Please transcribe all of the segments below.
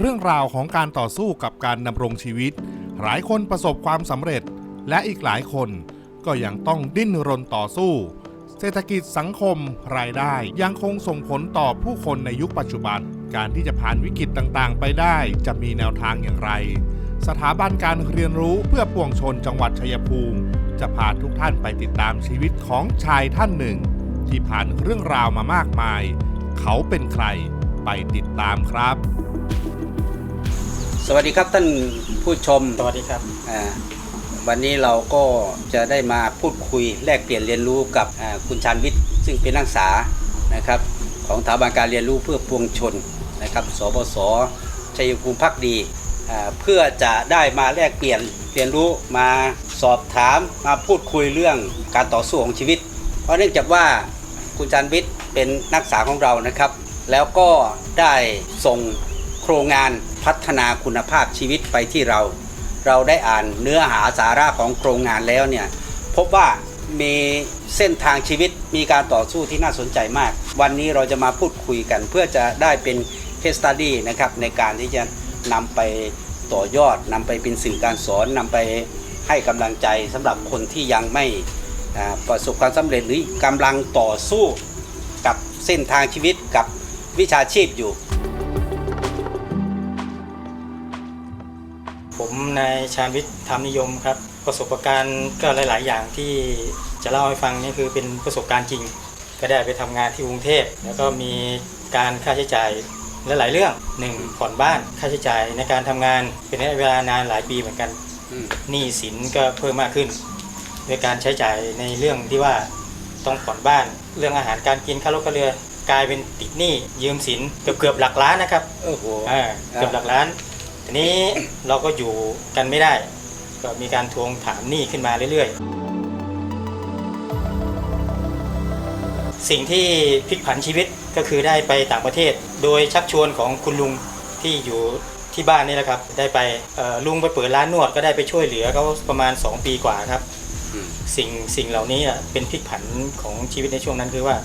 เรื่องราวของการต่อสู้กับการดำรงชีวิต หลายคนประสบความสำเร็จ และอีกหลายคนก็ยังต้องดิ้นรนต่อสู้ เศรษฐกิจสังคมรายได้ยังคงส่งผลต่อผู้คนในยุคปัจจุบัน การที่จะผ่านวิกฤตต่างๆ ไปได้จะมีแนวทางอย่างไร สถาบันการเรียนรู้เพื่อปวงชนจังหวัดชัยภูมิ จะพาทุกท่านไปติดตามชีวิตของชายท่านหนึ่ง ที่ผ่านเรื่องราวมามากมาย เขาเป็นใครไปติดตามครับ สวัสดีครับท่านผู้ชมสวัสดีครับอ่าวันนี้เราก็จะได้มาพูดคุยแลกเปลี่ยนเรียนรู้กับอ่าคุณชานวิทย์ ซึ่งเป็นนักศึกษานะครับของสถาบันการเรียนรู้เพื่อปวงชนนะครับสบสชัยภูมิพักดีอ่าเพื่อจะได้มาแลกเปลี่ยนเรียนรู้มาสอบถามมาพูดคุยเรื่องการต่อสู้ของชีวิต เพราะเนื่องจากว่าคุณชานวิทย์เป็นนักศึกษาของเรานะครับ แล้วก็ได้ส่งโครงงานพัฒนาคุณภาพชีวิตไปที่เรา เราได้อ่านเนื้อหาสาระของโครงงานแล้วเนี่ยพบว่ามีเส้นทางชีวิตมีการต่อสู้ที่น่าสนใจมาก วันนี้เราจะมาพูดคุยกัน เพื่อจะได้เป็น case study นะครับในการที่จะนำไปต่อยอดนำไปเป็นสื่อการสอนนำไปให้กำลังใจสำหรับคนที่ยังไม่ประสบความสำเร็จหรือกำลังต่อสู้กับเส้นทางชีวิตกับวิชาชีพอยู่ ผมนายชาญวิทย์ธรรมนิยมครับ ประสบการณ์ก็หลาย ๆ อย่างที่จะเล่าให้ฟังนี่คือเป็นประสบการณ์จริง ก็ได้ไปทำงานที่กรุงเทพแล้วก็มีการค่าใช้จ่ายหลายๆเรื่องหนึ่งผ่อนบ้านค่าใช้จ่ายในการทำงานเป็นระยะเวลานานหลายปีเหมือนกันอืมหนี้สินก็เพิ่มมากขึ้นด้วยการใช้จ่ายในเรื่องที่ว่าต้องผ่อนบ้าน เรื่องอาหารการกินค่ารถค่าเรือกลายเป็นติดหนี้ยืมสินเกือบเกือบๆหลักล้านนะครับโอ้โหอ่าเกือบหลักล้าน ทีนี้เราก็อยู่กันไม่ได้ ก็มีการทวงถามหนี้ขึ้นมาเรื่อยๆ สิ่งที่พลิกผันชีวิตก็คือได้ไปต่างประเทศ โดยชักชวนของคุณลุงที่อยู่ที่บ้านนี่แหละครับ ได้ไปเอ่อลุงไปเปิดร้านนวดก็ได้ไปช่วยเหลือเขาประมาณ 2 ปีกว่าครับอืมสิ่งสิ่งเหล่านี้อะเป็นพลิกผันของชีวิตในช่วงนั้นคือว่า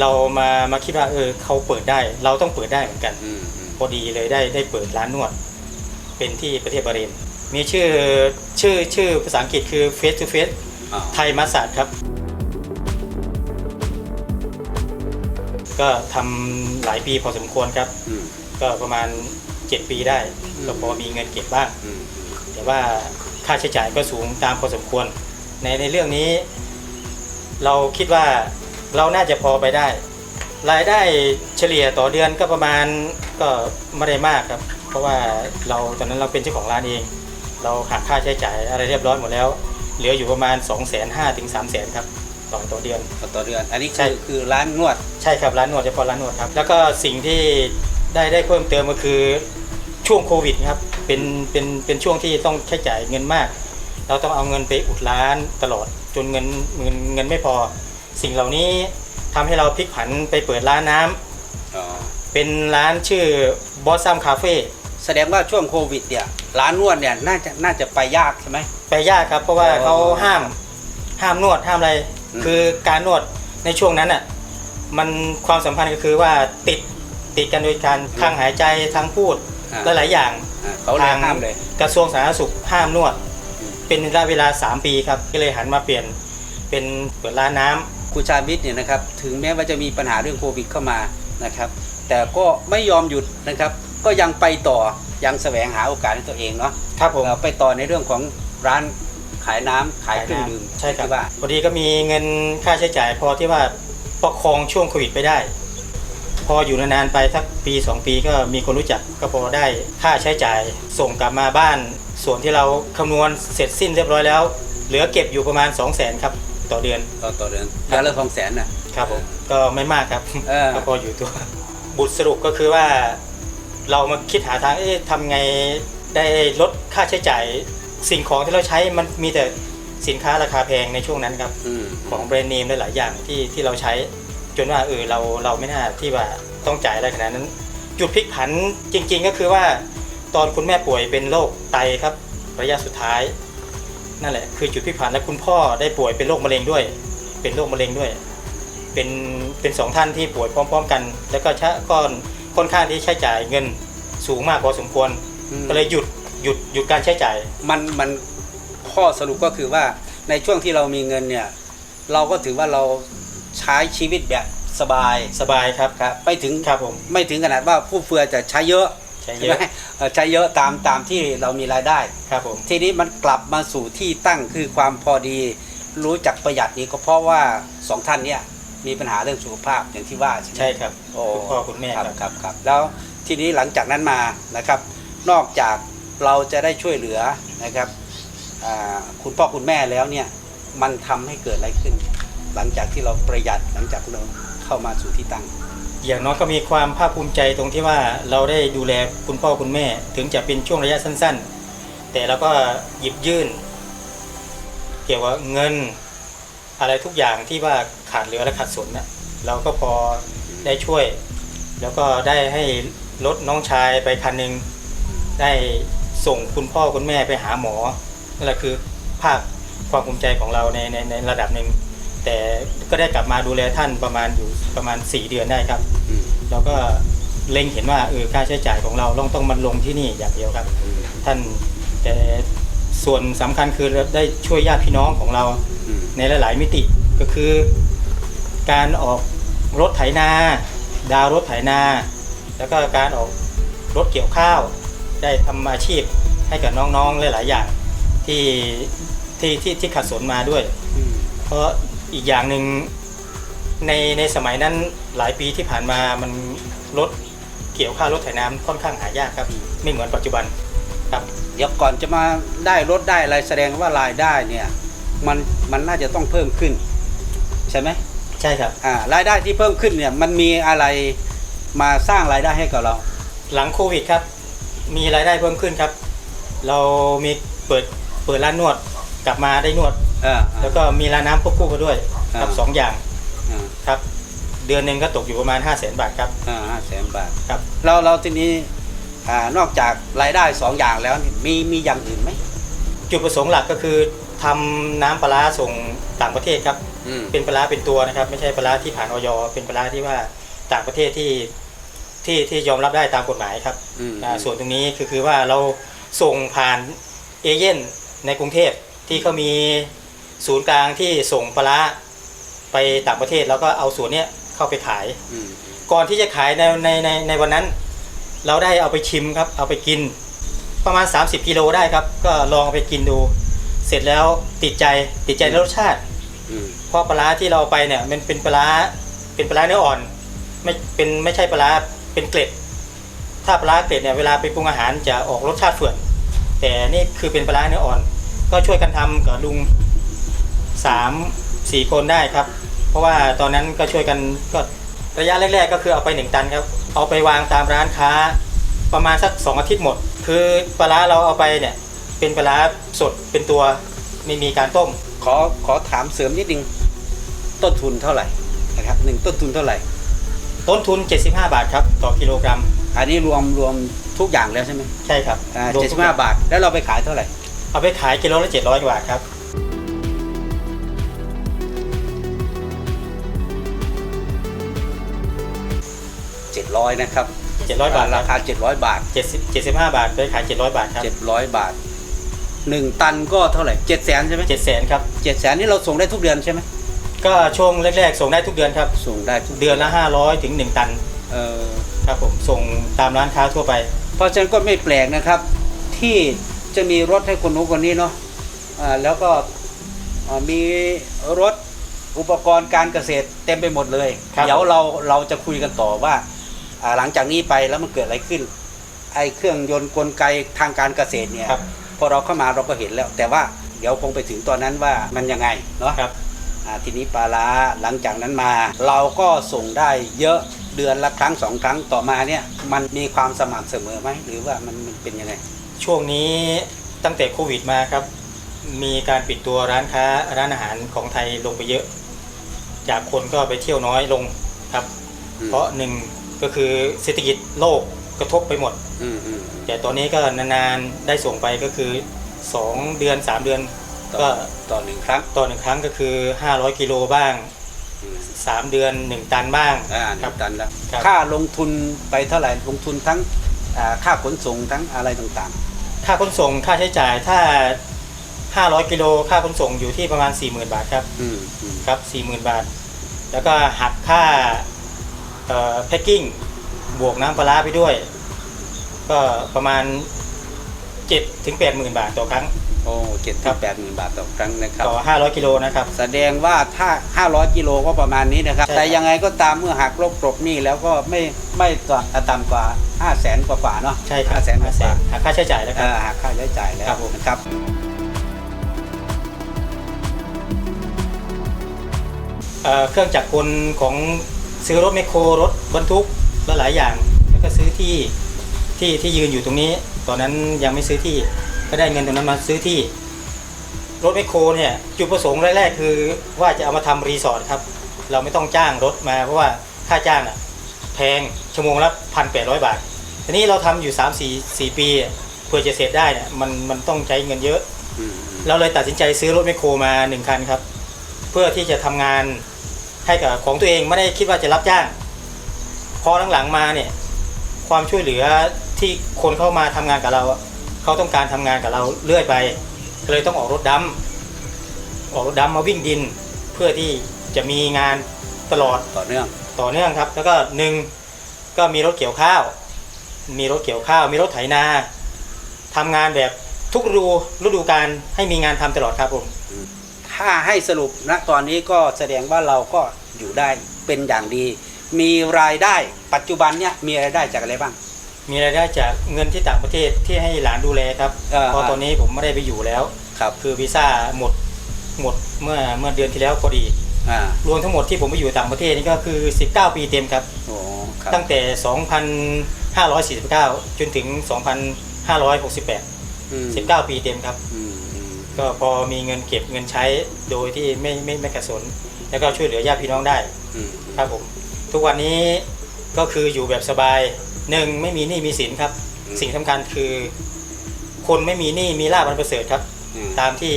เรามามาคิดว่าเออเขาเปิดได้ เราต้องเปิดได้เหมือนกันอืมอืมพอดีเลยได้ได้เปิดร้านนวด เป็นที่ประเทศบาห์เรนมีชื่อชื่อชื่อภาษาอังกฤษคือ Face to Face อ่าไทยมาส a ดครับ ก็ทำหลายปีพอสมควรครับอืมก็ประมาณ 7 ปีได้อืมก็พอมีเงินเก็บบ้างอืมแต่ว่าค่าใช้จ่ายก็สูงตามพอสมควร ในในเรื่องนี้ เราคิดว่าเราน่าจะพอไปได้ รายได้เฉลี่ยต่อเดือนก็ประมาณก็ไม่ได้มากครับ เพราะว่าเราตอนนั้นเราเป็นเจ้าของร้านเอง เราหักค่าใช้จ่ายอะไรเรียบร้อยหมดแล้ว เหลืออยู่ประมาณ 2 5 0 0 0 0ถึง3 0 0 0 0ครับต่อต่อเดือน ต่อเดือน อันนี้ใช่ คือคือร้านนวด ใช่ครับร้านนวดเฉพาะร้านนวดครับ แล้วก็สิ่งที่ได้ได้เพิ่มเติมก็คือช่วงโควิดครับเป็นเป็นเป็นช่วงที่ต้องใช้จ่ายเงินมาก เราต้องเอาเงินไปอุดร้านตลอดจนเงินเงินเงินไม่พอ สิ่งเหล่านี้ทำให้เราพลิกผันไปเปิดร้านน้ำอ๋อเป็นร้านชื่อบอสซัมคาเฟ่ แสดงว่าช่วงโควิดเนี่ยร้านนวดเนี่ยน่าจะน่าจะไปยากใช่ไหม ไปยากครับ เพราะว่าอ๋อเขาห้ามห้ามนวดห้ามอะไร อืม คือการนวดในช่วงนั้นอะมันความสัมพันธ์ก็คือว่าติดติดกันโดยการทางหายใจทางพูดอ่าหลายๆอย่าง อ่าเขาเลยห้ามเลย กระทรวงสาธารณสุขห้ามนวด อืม เป็นระยะเวลา 3 ปีครับ ก็เลยหันมาเปลี่ยนเป็นเปิดร้านน้ำคุณชาญวิทย์เนี่ยนะครับถึงแม้ว่าจะมีปัญหาเรื่องโควิดเข้ามานะครับ แต่ก็ไม่ยอมหยุดนะครับ ก็ยังไปต่อยังแสวงหาโอกาสให้ตัวเองเนาะครับผม เราไปต่อในเรื่องของร้านขายน้ำขายเครื่องดื่มใช่ครับที่ว่าพอดีก็มีเงินค่าใช้จ่าย พอที่ว่าประคองช่วงโควิดไปได้ พออยู่นานๆไปสักปี 2 ปีก็มีคนรู้จักก็พอได้ค่าใช้จ่ายส่งกลับมาบ้าน ส่วนที่เราคำนวณเสร็จสิ้นเรียบร้อยแล้ว เหลือเก็บอยู่ประมาณ 2 0 0 0 0 0ครับต่อเดือนต่อต่อเดือนเดือนละสองแสนนะ ครับผมก็ไม่มากครับเออ ก็พออยู่ตัว บุตรสรุปก็คือว่า เรามาคิดหาทางเอ๊ะทำไงได้ลดค่าใช้จ่าย สิ่งของที่เราใช้มันมีแต่สินค้าราคาแพงในช่วงนั้นครับ อืมของแบรนด์เนมหลายๆอย่างที่ที่เราใช้ จนว่าเออเราเราไม่น่าที่ว่าต้องจ่ายอะไรขนาดนั้น จุดพลิกผันจริง ๆ ก็คือว่า ตอนคุณแม่ป่วยเป็นโรคไตครับ ระยะสุดท้าย นั่นแหละคือจุดพลิกผันและคุณพ่อได้ป่วยเป็นโรคมะเร็งด้วย เป็นโรคมะเร็งด้วย เป็นเป็นสองท่านที่ป่วยพร้อม ๆ กัน แล้วก็ชะก้อน ค่อนข้างที่ใช้จ่ายเงินสูงมากพอสมควรอืม ก็เลยหยุดหยุดหยุดการใช้จ่าย มันมันข้อสรุปก็คือว่าในช่วงที่เรามีเงินเนี่ย เราก็ถือว่าเราใช้ชีวิตแบบสบายสบายครับครับไม่ถึงครับผมไม่ถึงขนาดว่าผู้เฟือจะใช้เยอะใช้เยใช่ไหมอะเอ่อใช้เยอะตามตามที่เรามีรายได้ ครับผม ทีนี้มันกลับมาสู่ที่ตั้งคือความพอดี รู้จักประหยัดนี้ก็เพราะว่าสองท่านเนี่ย มีปัญหาเรื่องสุขภาพอย่างที่ว่าใช่ไหมใช่ครับโอ้คุณพ่อคุณแม่ครับครับครับครับแล้วทีนี้หลังจากนั้นมานะครับ นอกจากเราจะได้ช่วยเหลือนะครับอ่าคุณพ่อคุณแม่แล้วเนี่ยมันทำให้เกิดอะไรขึ้น หลังจากที่เราประหยัดหลังจากเราเข้ามาสู่ที่ตั้ง อย่างน้อยก็มีความภาคภูมิใจตรงที่ว่าเราได้ดูแลคุณพ่อคุณแม่ ถึงจะเป็นช่วงระยะสั้น ๆ แต่เราก็หยิบยื่น เกี่ยวกับเงิน อะไรทุกอย่างที่ว่า ขาดเหลือและขาดสนนะเราก็พอได้ช่วย แล้วก็ได้ให้รถน้องชายไปคันหนึ่งได้ส่งคุณพ่อคุณแม่ไปหาหมอนั่นแหละคือภาคความภูมิใจของเราในในในระดับหนึ่งแต่ก็ได้กลับมาดูแลท่านประมาณอยู่ประมาณ 4 เดือนได้ครับอืมเราก็เล็งเห็นว่าเออค่าใช้จ่ายของเราต้องต้องมันลงที่นี่อย่างเดียวครับอืมท่านแต่ส่วนสำคัญคือเราได้ช่วยญาติพี่น้องของเราอืมในหลาย ๆ มิติก็คือ การออกรถไถนา ดาวรถไถนา แล้วก็การออกรถเกี่ยวข้าว ได้ทำอาชีพให้กับน้องๆหลายๆอย่างที่ที่ที่ที่ขัดสนมาด้วยอืมเพราะอีกอย่างหนึ่งในในสมัยนั้นหลายปีที่ผ่านมามันรถเกี่ยวข้าวรถไถน้ำค่อนข้างหายากครับไม่เหมือนปัจจุบันครับเดี๋ยวก่อนจะมาได้รถได้อะไรแสดงว่ารายได้เนี่ยมันมันน่าจะต้องเพิ่มขึ้น ใช่ไหม ใช่ครับ อ่ารายได้ที่เพิ่มขึ้นเนี่ยมันมีอะไรมาสร้างรายได้ให้กับเรา หลังโควิดครับ มีรายได้เพิ่มขึ้นครับ เรามีเปิดเปิดร้านนวดกลับมาได้นวด เออ แล้วก็มีร้านน้ำควบคู่มาด้วยครับอ่า สองอย่างอ่าครับ เดือนหนึ่งก็ตกอยู่ประมาณ 5 0 0 0 0 0บาทครับอ่าห้าแสนบาท ครับ เราเราทีนี้อ่านอกจากรายได้สองอย่างแล้วนี่มีมีอย่างอื่นไหมจุดประสงค์หลักก็คือทำน้ำปลาร้าส่งต่างประเทศครับอืม เป็นปลาร้าเป็นตัวนะครับ ไม่ใช่ปลาร้าที่ผ่านออยเป็นปลาร้าที่ว่าต่างประเทศที่ที่ที่ยอมรับได้ตามกฎหมายครับอืมอ่าส่วนตรงนี้คือคือว่าเราส่งผ่านเอเย่นในกรุงเทพที่เขามีศูนย์กลางที่ส่งปลาร้าไปต่างประเทศแล้วก็เอาส่วนเนี้ยเข้าไปขายอืมก่อนที่จะขายในในในในวันนั้น เราได้เอาไปชิมครับ เอาไปกิน ประมาณ 30กิโลได้ครับ ก็ลองเอาไปกินดู เสร็จแล้วติดใจติดใจในรสชาติอืม เพราะปลาร้าที่เราเอาไปเนี่ย มันเป็นปลาร้าเป็นปลาร้าเนื้ออ่อน ไม่เป็นไม่ใช่ปลาร้าเป็นเกล็ด ถ้าปลาร้าเกล็ดเนี่ยเวลาไปปรุงอาหารจะออกรสชาติเฝื่อนแต่นี่คือเป็นปลาร้าเนื้ออ่อน ก็ช่วยกันทำกับลุงสามสี่คนได้ครับ เพราะว่าตอนนั้นก็ช่วยกันก็ระยะแรก ๆ ก็คือเอาไปหนึ่งตันครับ เอาไปวางตามร้านค้า ประมาณสักสองอาทิตย์หมด คือปลาร้าเราเอาไปเนี่ยเป็นปลาร้าสดเป็นตัวไม่มีการต้ม ขอขอถามเสริมนิดนึงต้นทุนเท่าไหร่นะครับหนึ่งต้นทุนเท่าไหร่ ต้นทุน 75 บาทครับ ต่อกิโลกรัม อันนี้รวมรวมทุกอย่างแล้วใช่ไหมใช่ครับอ่ารวมเจ็ดทุสิกบอย่ห้าง บาท แล้วเราไปขายเท่าไหร่ เอาไปขายกิโลละ700 บาทครับเจ็ดร้อยนะครับ700 บาทราคาเจ็ดร้อยบาท 70 75 บาทไปขาย 700 บาทครับเจ็ดร้อยบาท หนึ่งตันก็เท่าไหร่เจ็ดแสนใช่ไหม7แสนครับเจ็ดแสนนี่เราส่งได้ทุกเดือนใช่ไหมก็ช่วงแรกๆ ส่งได้ทุกเดือนครับ ส่งได้ทุกเดือนละ 500ถึง1 ตันเออครับผมส่งตามร้านค้าทั่วไป เพราะฉะนั้นก็ไม่แปลกนะครับ ที่จะมีรถให้คนนู้นคนนี้เนาะอ่าแล้วก็อ่ามีรถอุปกรณ์การเกษตรเต็มไปหมดเลย ครับเดี๋ยวเราเราจะคุยกันต่อว่าอ่าหลังจากนี้ไปแล้วมันเกิดอะไรขึ้นไอ้เครื่องยนต์กลไกทางการเกษตรเนี่ยครับ พอเราเข้ามาเราก็เห็นแล้ว แต่ว่าเดี๋ยวคงไปถึงตอนนั้นว่ามันยังไงเนาะครับอ่าทีนี้ปลาร้าหลังจากนั้นมา เราก็ส่งได้เยอะเดือนละครั้งสองครั้งต่อมาเนี่ยมันมีความสม่ำเสมอไหมหรือว่ามันมันเป็นยังไงช่วงนี้ตั้งแต่โควิดมาครับ มีการปิดตัวร้านค้าร้านอาหารของไทยลงไปเยอะ จากคนก็ไปเที่ยวน้อยลงครับอืมเพราะหนึ่งก็คือเศรษฐกิจโลก กระทบไปหมดอืมอืมแต่ตอนนี้ก็นานๆได้ส่งไปก็คือ 2 เดือน 3 เดือน ต่อก็ต่อหนึ่งครั้งต่อหนึ่งครั้งก็คือ 500 กิโลบ้าง อืม3 เดือน 1 ตันบ้าง อ่าหครันึ่งตันแล้วครับ ค่าลงทุนไปเท่าไหร่ลงทุนทั้งอ่าค่าขนส่งทั้งอะไรต่างค่าขนส่งค่าใช้จ่ายถ้า 500 กิโลค่าขนส่งอยู่ที่ประมาณ 40,000 บาทครับๆ อืมอืมครับ40,000 บาท แล้วก็หักค่าเอ่อแพ็กกิ้ง บวกน้ำปลาร้าไปด้วย ก็ประมาณ7ถึง80,000บาทต่อครั้ง โอ้เจ็ดครัถึบงแปดหมื่นบาทต่อครั้งนะครับต่อ500กิโลนะครับ แสดงว่าถ้า500กิโลก็ประมาณนี้นะครับ ใช่ครับ แต่ยังไงก็ตามเมื่อหักลบกลบหนี่แล้วก็ไม่ไม่ต่ำกว่า5 0 0แสนกว่าๆเนาะใช่ครับ5แสนกว่า500,000หักค่าใช้จ่ายแล้วคเอรับอหักค่าใช้จ่ายแล้ครัวบผม นะครับ เอ่อเครื่องจักรกลของซื้อรถแมคโครรถบรรทุกและ หลายอย่างแล้วก็ซื้อที่ที่ที่ยืนอยู่ตรงนี้ ตอนนั้นยังไม่ซื้อที่ก็ได้เงินตรงนั้นมาซื้อที่รถแมคโครเนี่ยจุดประสงค์แรกๆคือว่าจะเอามาทำรีสอร์ทครับ เราไม่ต้องจ้างรถมาเพราะว่าค่าจ้างอะแพงชั่วโมงละพันแปดร้อยบาท ทีนี้เราทำอยู่3 4 4ปีเพื่อจะเสร็จได้เนี่ยมันมันต้องใช้เงินเยอะอืมเราเลยตัดสินใจซื้อรถแมคโครมาหนึ่งคันครับ เพื่อที่จะทำงานให้กับของตัวเองไม่ได้คิดว่าจะรับจ้าง พอหลังๆมาเนี่ย ความช่วยเหลือที่คนเข้ามาทำงานกับเราอะเขาต้องการทำงานกับเราเรื่อยไปก็เลยต้องออกรถดำออกรถดำมาวิ่งดิน เพื่อที่จะมีงานตลอดต่อเนื่องต่อเนื่องครับ แล้วก็หนึ่งก็มีรถเกี่ยวข้าว มีรถเกี่ยวข้าว มีรถไถนาทำงานแบบทุกฤดูฤดูการให้มีงานทำตลอดครับผมถ้าให้สรุปณตอนนี้ก็แสดงว่าเราก็อยู่ได้เป็นอย่างดี มีรายได้ปัจจุบันเนี่ยมีรายได้จากอะไรบ้าง มีรายได้จากเงินที่ต่างประเทศที่ให้หลานดูแลครับอ่าเพราะตอนนี้ผมไม่ได้ไปอยู่แล้ว ครับคือวีซ่าหมดหมดเมื่อเมื่อเดือนที่แล้วพอดี อ่ารวมทั้งหมดที่ผมไปอยู่ต่างประเทศนี่ก็คือ 19 ปีเต็มครับ โอ้ครับตั้งแต่ 2,549 จนถึง 2,568 อืม19 ปีเต็มครับ อืมอืมก็พอมีเงินเก็บเงินใช้โดยที่ไม่ไม่ไม่ขัดสน แล้วก็ช่วยเหลือญาติพี่น้องได้อืมครับผม ทุกวันนี้ก็คืออยู่แบบสบายหนึ่งไม่มีหนี้มีสินครับสิ่งสำคัญคือ คนไม่มีหนี้มีลาบอันประเสริฐครับ อืม ตามที่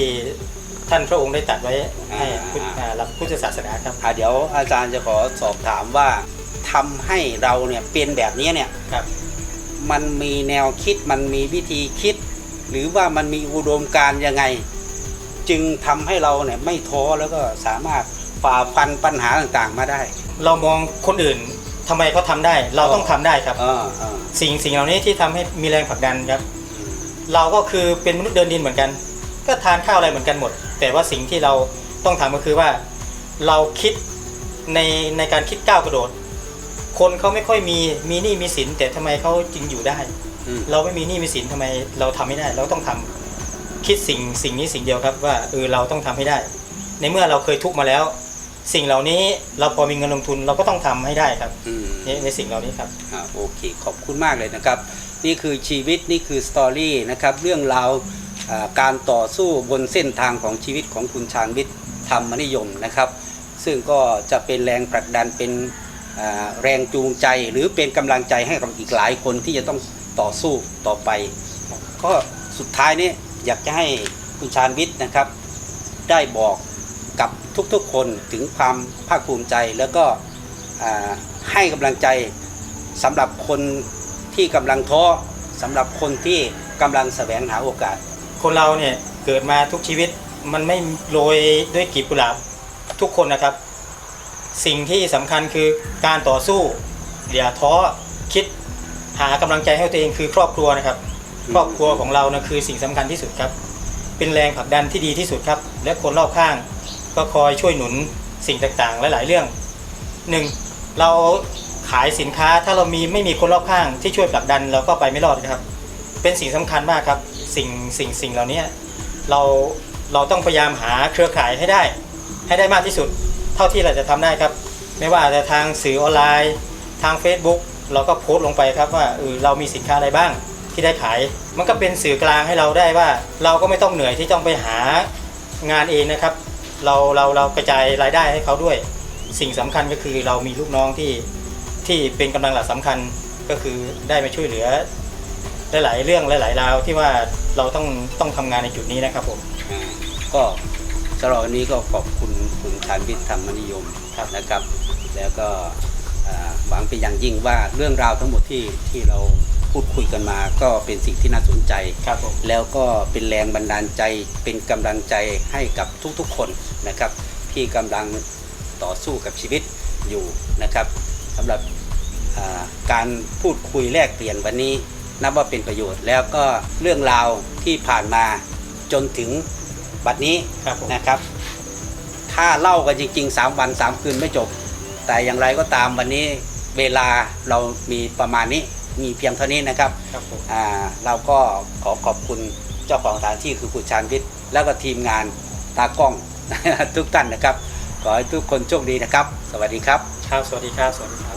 ท่านพระองค์ได้ตรัดไว้ให้อ่า พุทธอ่าหลักพุทธศาสนาครับ อะเดี๋ยวอาจารย์จะขอสอบถามว่าทำให้เราเนี่ยเป็นแบบนี้เนี่ยครับ มันมีแนวคิดมันมีวิธีคิด หรือว่ามันมีอุดมการณ์ยังไง จึงทำให้เราเนี่ยไม่ท้อแล้วก็สามารถฝ่าฟันปัญหาต่างๆมาได้ เรามองคนอื่นทำไมเขาทำได้ เราต้องทำได้ครับเออเออสิ่งสิ่งเหล่านี้ที่ทำให้มีแรงผลักดันครับอืมเราก็คือเป็นมนุษย์เดินดินเหมือนกัน ก็ทานข้าวอะไรเหมือนกันหมด แต่ว่าสิ่งที่เราต้องทำก็คือว่า เราคิดในในการคิดก้าวกระโดด คนเขาไม่ค่อยมีมีหนี้มีสินแต่ทำไมเขาจึงอยู่ได้ อืมเราไม่มีหนี้มีสินทำไมเราทำไม่ได้ เราต้องทำคิดสิ่งสิ่งนี้สิ่งเดียวครับว่าเออเราต้องทำให้ได้ ในเมื่อเราเคยทุกข์มาแล้ว สิ่งเหล่านี้เราพอมีเงินลงทุนเราก็ต้องทำให้ได้ครับอืมในในสิ่งเหล่านี้ครับอ่าโอเค ขอบคุณมากเลยนะครับ นี่คือชีวิตนี่คือสตอรี่นะครับ เรื่องราวอ่าการต่อสู้บนเส้นทางของชีวิตของคุณชาญวิทย์ธรรมนิยมนะครับ ซึ่งก็จะเป็นแรงผลักดันเป็นอ่าแรงจูงใจหรือเป็นกำลังใจให้กับอีกหลายคนที่จะต้องต่อสู้ต่อไป ก็สุดท้ายนี้อยากจะให้คุณชาญวิทย์นะครับ ได้บอก กับทุกๆคนถึงความภาคภูมิใจ แล้วก็อ่าให้กำลังใจสำหรับคนที่กำลังท้อสำหรับคนที่กำลังแสวงหาโอกาส คนเราเนี่ยเกิดมาทุกชีวิตมันไม่โรยด้วยกลีบกุหลาบทุกคนนะครับ สิ่งที่สำคัญคือการต่อสู้อย่าท้อคิดหากำลังใจให้ตัวเองคือครอบครัวนะครับอืมครอบครัวของเรานะคือสิ่งสำคัญที่สุดครับ เป็นแรงผลักดันที่ดีที่สุดครับ และคนรอบข้าง ก็คอยช่วยหนุนสิ่งต่างๆ หลาย ๆ เรื่องหนึ่งเราขายสินค้าถ้าเรามีไม่มีคนรอบข้างที่ช่วยผลักดันเราก็ไปไม่รอดครับ เป็นสิ่งสำคัญมากครับสิ่งสิ่งสิ่งเหล่านี้เราเราต้องพยายามหาเครือข่ายให้ได้ ให้ได้มากที่สุด เท่าที่เราจะทำได้ครับ ไม่ว่าจะทางสื่อออนไลน์ ทาง Facebook เราก็โพสต์ลงไปครับว่าเออเรามีสินค้าอะไรบ้างที่ได้ขาย มันก็เป็นสื่อกลางให้เราได้ว่า เราก็ไม่ต้องเหนื่อยที่ต้องไปหางานเองนะครับ เราเราเรากระจายรายได้ให้เขาด้วย สิ่งสำคัญก็คือเรามีลูกน้องที่ที่เป็นกำลังหลักสำคัญก็คือได้มาช่วยเหลือหลายๆเรื่องหลายๆราวที่ว่าเราต้องต้องทำงานในจุดนี้นะครับผมอ่าก็สำหรับวันนี้ก็ขอบคุณคุณชาญวิทย์ธรรมนิยมครับนะครับ แล้วก็อ่าหวังเป็นอย่างยิ่งว่าเรื่องราวทั้งหมดที่ที่เราพูดพูดคุยกันมา ก็เป็นสิ่งที่น่าสนใจครับผมแล้วก็เป็นแรงบันดาลใจเป็นกำลังใจให้กับทุกๆคน นะครับที่กำลังต่อสู้กับชีวิตอยู่นะครับสำหรับอ่าการพูดคุยแลกเปลี่ยนวันนี้ นับว่าเป็นประโยชน์ แล้วก็เรื่องราวที่ผ่านมาจนถึงบัดนี้ครับผมนะครับ ถ้าเล่ากันจริง ๆ 3 วัน 3 คืนไม่จบ แต่อย่างไรก็ตามวันนี้เวลาเรามีประมาณนี้มีเพียงเท่านี้นะครับครับผมอ่าเราก็ขอขอบคุณเจ้าของสถานที่คือคุณชานวิทย์ แล้วก็ทีมงานตากล้อง ทุกท่านนะครับ ขอให้ทุกคนโชคดีนะครับ สวัสดีครับ ครับ สวัสดีครับ สวัสดีครับ